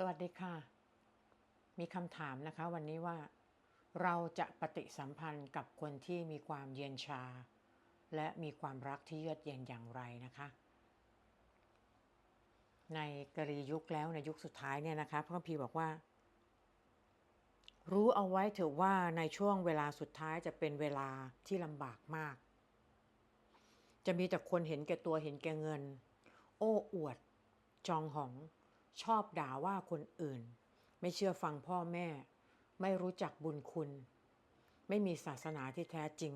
สวัสดีค่ะ มีคำถามนะคะวันนี้ว่า เราจะปฏิสัมพันธ์กับคนที่มีความเย็นชา และมีความรักที่เยือกเย็นอย่างไรนะคะ ในกรียุคแล้วในยุคสุดท้ายเนี่ยนะคะพระคัมภีร์บอกว่า รู้เอาไว้เถอะว่าในช่วงเวลาสุดท้ายจะเป็นเวลาที่ลำบากมาก จะมีแต่คนเห็นแก่ตัวเห็นแก่เงิน โอ้อวด จองหอง ชอบด่าว่าคนอื่น ไม่เชื่อฟังพ่อแม่ ไม่รู้จักบุญคุณ ไม่มีศาสนาที่แท้จริง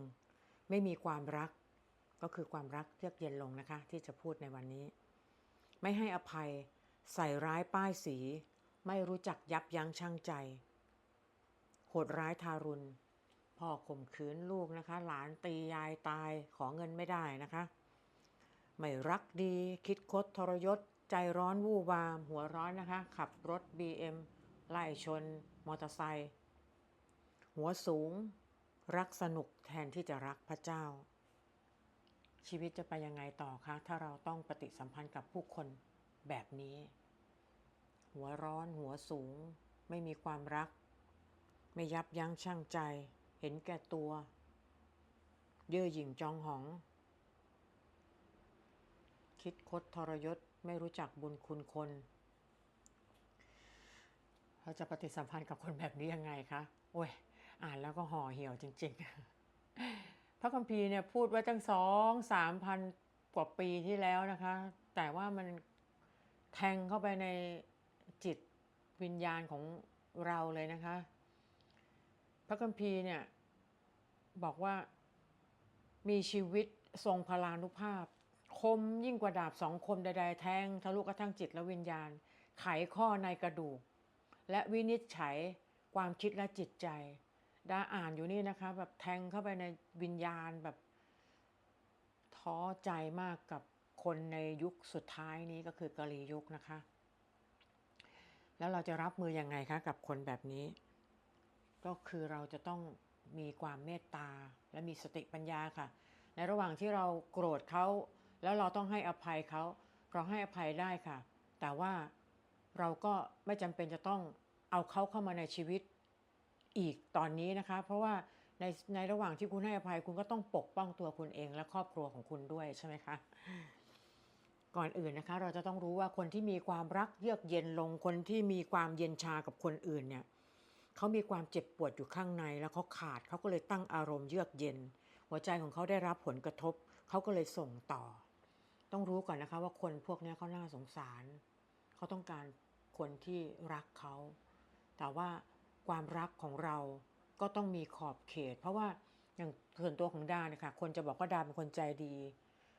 ไม่มีความรัก ก็คือความรักเยือกเย็นลงนะคะ ที่จะพูดในวันนี้ ไม่ให้อภัย ใส่ร้ายป้ายสี ไม่รู้จักยับยั้งชั่งใจ โหดร้ายทารุณพ่อข่มขืนลูกนะคะ หลานตียายตายขอเงินไม่ได้นะคะ ไม่รักดีคิดคดทรยศ ใจร้อนวู่วาม หัวร้อนนะคะ ขับรถ BM ไล่ชน มอเตอร์ไซค์หัวสูง รักสนุกแทนที่จะรักพระเจ้า ชีวิตจะไปยังไงต่อคะ ถ้าเราต้องปฏิสัมพันธ์กับผู้คนแบบนี้ หัวร้อนหัวสูง ไม่มีความรัก ไม่ยับยั้งชั่งใจ เห็นแก่ตัว เย่อหยิ่งจองหอง คิดคดทรยศ ไม่รู้จักบุญคุณคน เราจะปฏิสัมพันธ์กับคนแบบนี้ยังไงคะโอ้ย อ่านแล้วก็ห่อเหี่ยวจริง ๆ พระคัมภีร์เนี่ยพูดไว้ตั้งสองสามพันกว่าปีที่แล้วนะคะ แต่ว่ามันแทงเข้าไปในจิตวิญญาณของเราเลยนะคะ พระคัมภีร์เนี่ย บอกว่ามีชีวิตทรงพลานุภาพ คมยิ่งกว่าดาบสองคมใดๆแทงทะลุกระทั่งจิตและวิญญาณ ไขข้อในกระดูก และวินิจฉัยความคิดและจิตใจดาอ่านอยู่นี่นะคะ แบบแทงเข้าไปในวิญญาณแบบท้อใจมากกับคนในยุคสุดท้ายนี้ก็คือกะลียุคนะคะ แล้วเราจะรับมือยังไงคะกับคนแบบนี้ ก็คือเราจะต้องมีความเมตตาและมีสติปัญญาค่ะ ในระหว่างที่เราโกรธเขา แล้วเราต้องให้อภัยเขาเราให้อภัยได้ค่ะ แต่ว่าเราก็ไม่จำเป็นจะต้องเอาเขาเข้ามาในชีวิตอีกตอนนี้นะคะ เพราะว่าในในระหว่างที่คุณให้อภัยคุณก็ต้องปกป้องตัวคุณเองและครอบครัวของคุณด้วยใช่ไหมคะก่อนอื่นนะคะ เราจะต้องรู้ว่าคนที่มีความรักเยือกเย็นลงคนที่มีความเย็นชากับคนอื่นเนี่ยเขามีความเจ็บปวดอยู่ข้างในแล้วเขาขาดเขาก็เลยตั้งอารมณ์เยือกเย็น หัวใจของเขาได้รับผลกระทบเขาก็เลยส่งต่อ ต้องรู้ก่อนนะคะว่าคนพวกนี้เขาน่าสงสาร เขาต้องการคนที่รักเขา แต่ว่าความรักของเราก็ต้องมีขอบเขต เพราะว่าอย่างส่วนตัวของดาเนี่ยค่ะคนจะบอกว่าดาเป็นคนใจดี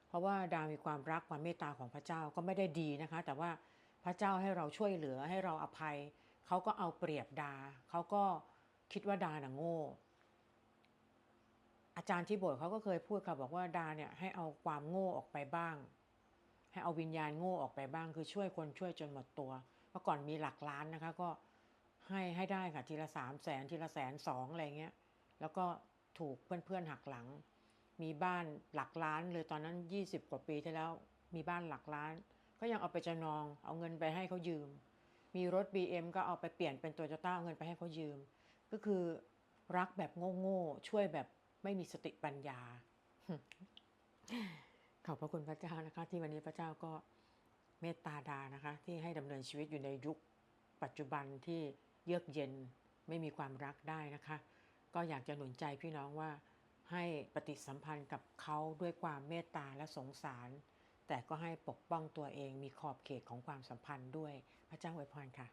เพราะว่าดามีความรักความเมตตาของพระเจ้าก็ไม่ได้ดีนะคะ แต่ว่าพระเจ้าให้เราช่วยเหลือให้เราอภัย เขาก็เอาเปรียบดา เขาก็คิดว่าดาน่ะโง่ อาจารย์ที่โบสถ์เขาก็เคยพูดค่ะบอกว่าดาเนี่ยให้เอาความโง่ออกไปบ้าง ให้เอาวิญญาณโง่ออกไปบ้าง คือช่วยคนช่วยจนหมดตัวเมื่อก่อนมีหลักล้านนะคะ ก็ให้ให้ได้ค่ะทีละสามแสนทีละแสนสองอะไรเงี้ย แล้วก็ถูกเพื่อนๆหักหลัง มีบ้านหลักล้านเลยตอนนั้น 20 กว่าปีที่แล้ว มีบ้านหลักล้าน ก็ยังเอาไปจำนอง เอาเงินไปให้เขายืม มีรถ BM ก็เอาไปเปลี่ยนเป็นตัวจต้าเอาเงินไปให้เขายืม ก็คือรักแบบโง่ๆช่วยแบบไม่มีสติปัญญา ขอบพระคุณพระเจ้านะคะ ที่วันนี้พระเจ้าก็เมตตาดานะคะ ที่ให้ดำเนินชีวิตอยู่ในยุคปัจจุบันที่เยือกเย็นไม่มีความรักได้นะคะ ก็อยากจะหนุนใจพี่น้องว่าให้ปฏิสัมพันธ์กับเขาด้วยความเมตตาและสงสาร แต่ก็ให้ปกป้องตัวเองมีขอบเขตของความสัมพันธ์ด้วยพระเจ้าอวยพรค่ะ